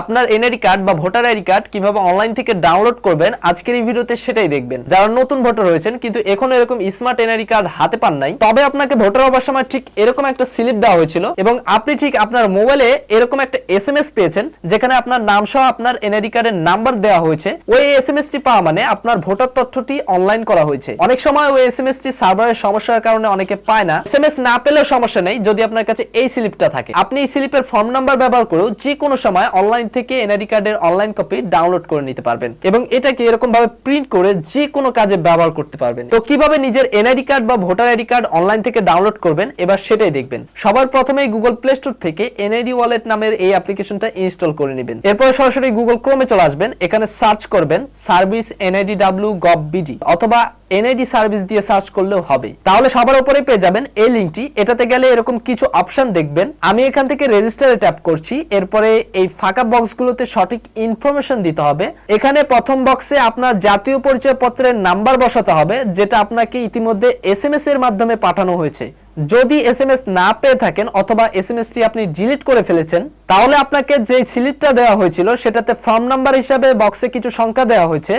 আপনার NID card বা voter ID card কীভাবে অনলাইন থেকে ডাউনলোড করবেন, আজকের এই ভিডিওতে সেটাই দেখবেন। যারা নতুন ভোটার হয়েছেন কিন্তু এখনও এরকম স্মার্ট এনআইডি কার্ড হাতে পান নাই, তবে আপনাকে ভোটার হবার সময় ঠিক এরকম একটা স্লিপ দেওয়া হয়েছিল এবং আপনি ঠিক আপনার মোবাইলে এরকম একটা এসএমএস পেয়েছেন, যেখানে আপনার নাম সহ আপনার এনআইডি কার্ডের নাম্বার দেওয়া হয়েছে। ওই এসএমএস টি পাওয়া মানে আপনার ভোটার তথ্যটি অনলাইন করা হয়েছে। অনেক সময় ওই এস এম এস টি সার্ভারের সমস্যার কারণে অনেকে পায় না। এস এম এস না পেলেও সমস্যা নেই, যদি আপনার কাছে এই স্লিপটা থাকে। আপনি এই স্লিপের ফর্ম নাম্বার ব্যবহার করেও যে কোনো সময় অনলাইন থেকে এনআইডি কার্ডের অনলাইন কপি ডাউনলোড করে নিতে পারবেন এবং এটাকে এরকম ভাবে প্রিন্ট করে যে কোনো কাজে ব্যবহার করতে পারবেন। তো কীভাবে নিজের এনআইডি কার্ড বা ভোটার আইডি কার্ড অনলাইন থেকে ডাউনলোড করবেন, এবার সেটাই দেখবেন। সবার প্রথমে গুগল প্লে স্টোর থেকে এনআইডি ওয়ালেট নামের এই অ্যাপ্লিকেশনটা ইনস্টল করে নেবেন। এরপর সরাসরি গুগল ক্রোমে চলে আসবেন, এখানে সার্চ করবেন, service NID W gov BD অথবা এনআইডি সার্ভিস দিয়ে সার্চ করলেও হবে। তাহলে সবার উপরে পেয়ে যাবেন এই লিঙ্কটি এটাতে গেলে এরকম কিছু অপশন দেখবেন। আমি এখান থেকে রেজিস্টারে ট্যাপ করছি। এরপরে এই ফাঁকা বক্সগুলোতে সঠিক ইনফরমেশন দিতে হবে। এখানে প্রথম বক্সে আপনার জাতীয় পরিচয় পত্রের নাম্বার বসাতে হবে, যেটা আপনাকে ইতিমধ্যে এসএমএস এর মাধ্যমে পাঠানো হয়েছে। যদি এসএমএস না পেয়ে থাকেন অথবা এসএমএসটি আপনি ডিলিট করে ফেলেছেন, তাহলে আপনাকে যে স্লিপটা দেওয়া হয়েছিল, সেটাতে ফর্ম নাম্বার হিসাবে বক্সে কিছু সংখ্যা দেওয়া হয়েছে।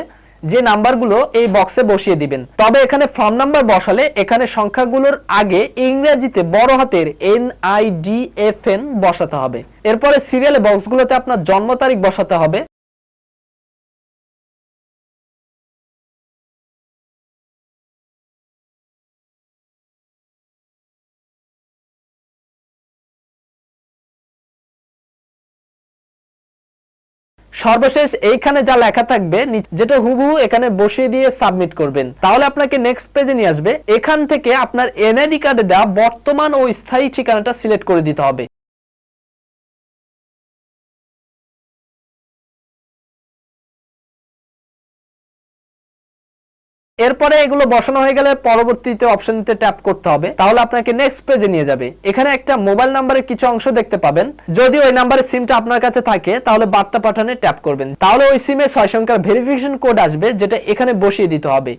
যে নাম্বারগুলো এই বক্সে বসিয়ে দিবেন। তবে এখানে ফর্ম নাম্বার বসালে এখানে সংখ্যাগুলোর আগে ইংরেজিতে বড় হাতের N I D F N বসাতে হবে। এরপরে সিরিয়ালে বক্সগুলোতে আপনার জন্ম তারিখ বসাতে হবে। সর্বশেষ এইখানে যা লেখা থাকবে যেটা হুবহু এখানে বসিয়ে দিয়ে সাবমিট করবেন। তাহলে আপনাকে নেক্সট পেজে নিয়ে আসবে। এখান থেকে আপনার এনআইডি কার্ডে দেওয়া বর্তমান ও স্থায়ী ঠিকানাটা সিলেক্ট করে দিতে হবে। এরপরে এগুলো বসানো হয়ে গেলে পরবর্তীতে অপশনতে ট্যাপ করতে হবে। তাহলে আপনাকে নেক্সট পেজে নিয়ে যাবে। এখানে একটা মোবাইল নাম্বারের কিছু অংশ দেখতে পাবেন। যদি ওই নাম্বারের সিমটা আপনার কাছে থাকে, তাহলে বার্তা পাঠানে ট্যাপ করবেন। তাহলে ওই সিমে ছয় সংখ্যার ভেরিফিকেশন কোড আসবে, যেটা এখানে বসিয়ে দিতে হবে।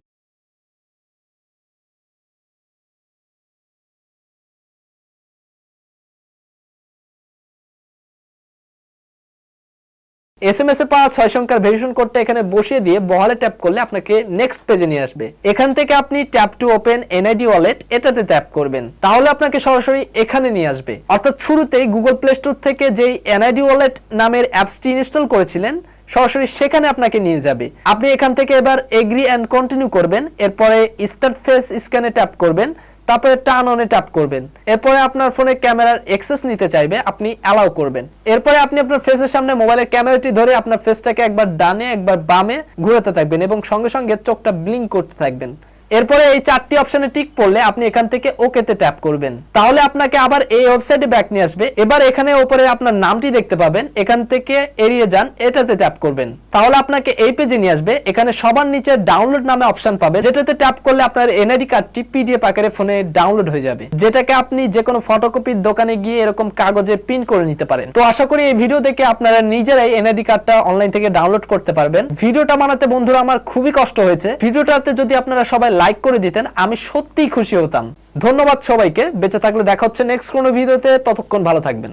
এসএমএস এ পাওয়া ছয় সংখ্যার ভেরিফিকেশন কোডটা এখানে বসিয়ে দিয়ে বহালে ট্যাপ করলে আপনাকে নেক্সট পেজে নিয়ে আসবে। এখান থেকে আপনি tap to open NID wallet এটাতে ট্যাপ করবেন। তাহলে আপনাকে সরাসরি এখানে নিয়ে আসবে। অর্থাৎ শুরুতেই গুগল প্লে স্টোর থেকে যেই এনআইডি ওয়ালেট নামের অ্যাপসটি ইনস্টল করেছিলেন, সরাসরি সেখানে আপনাকে নিয়ে যাবে। আপনি এখান থেকে এবার এগ্রি অ্যান্ড কন্টিনিউ করবেন। এরপরে স্টার্ট ফেস স্ক্যানে ট্যাপ করবেন। তারপরে টার্ন অনে ট্যাপ করবেন। এরপরে আপনার ফোনে ক্যামেরার অ্যাক্সেস নিতে চাইবে, আপনি অ্যালাউ করবেন। এরপরে আপনি আপনার ফেসের সামনে মোবাইলের ক্যামেরাটি ধরে আপনার ফেসটাকে একবার ডানে, একবার বামে ঘুরাতে থাকবেন এবং সঙ্গে সঙ্গে চোখটা ব্লিঙ্ক করতে থাকবেন। এরপরে এই চারটি অপশনে টিক পড়লে আপনি এখান থেকে ওকেতে ট্যাপ করবেন। তাহলে আপনাকে আবার এই ওয়েবসাইটে ব্যাক নিয়ে আসবে। এবার এখানে উপরে আপনার নামটি দেখতে পাবেন। এখান থেকে এড়িয়ে যান, এটাতে ট্যাপ করবেন। তাহলে আপনাকে এই পেজে নিয়ে আসবে। এখানে সবার নিচে ডাউনলোড নামে অপশন পাবে। যেটাতে ট্যাপ করলে আপনার এনআইডি কার্ডটি পিডিএফ আকারে ফোনে ডাউনলোড হয়ে যাবে। যেটাকে আপনি যে কোনো ফটোকপির দোকানে গিয়ে এরকম কাগজে প্রিন্ট করে নিতে পারেন। তো আশা করি এই ভিডিও দেখে আপনারা নিজেরাই এনআইডি কার্ডটা অনলাইন থেকে ডাউনলোড করতে পারবেন। ভিডিওটা বানাতে বন্ধুরা আমার খুবই কষ্ট হয়েছে। ভিডিওটাতে যদি আপনারা সবাই লাইক করে দিতেন, আমি সত্যিই খুশি হতাম। ধন্যবাদ সবাইকে, বেঁচে থাকলে দেখা হচ্ছে নেক্সট কোনো ভিডিওতে, ততক্ষণ ভালো থাকবেন।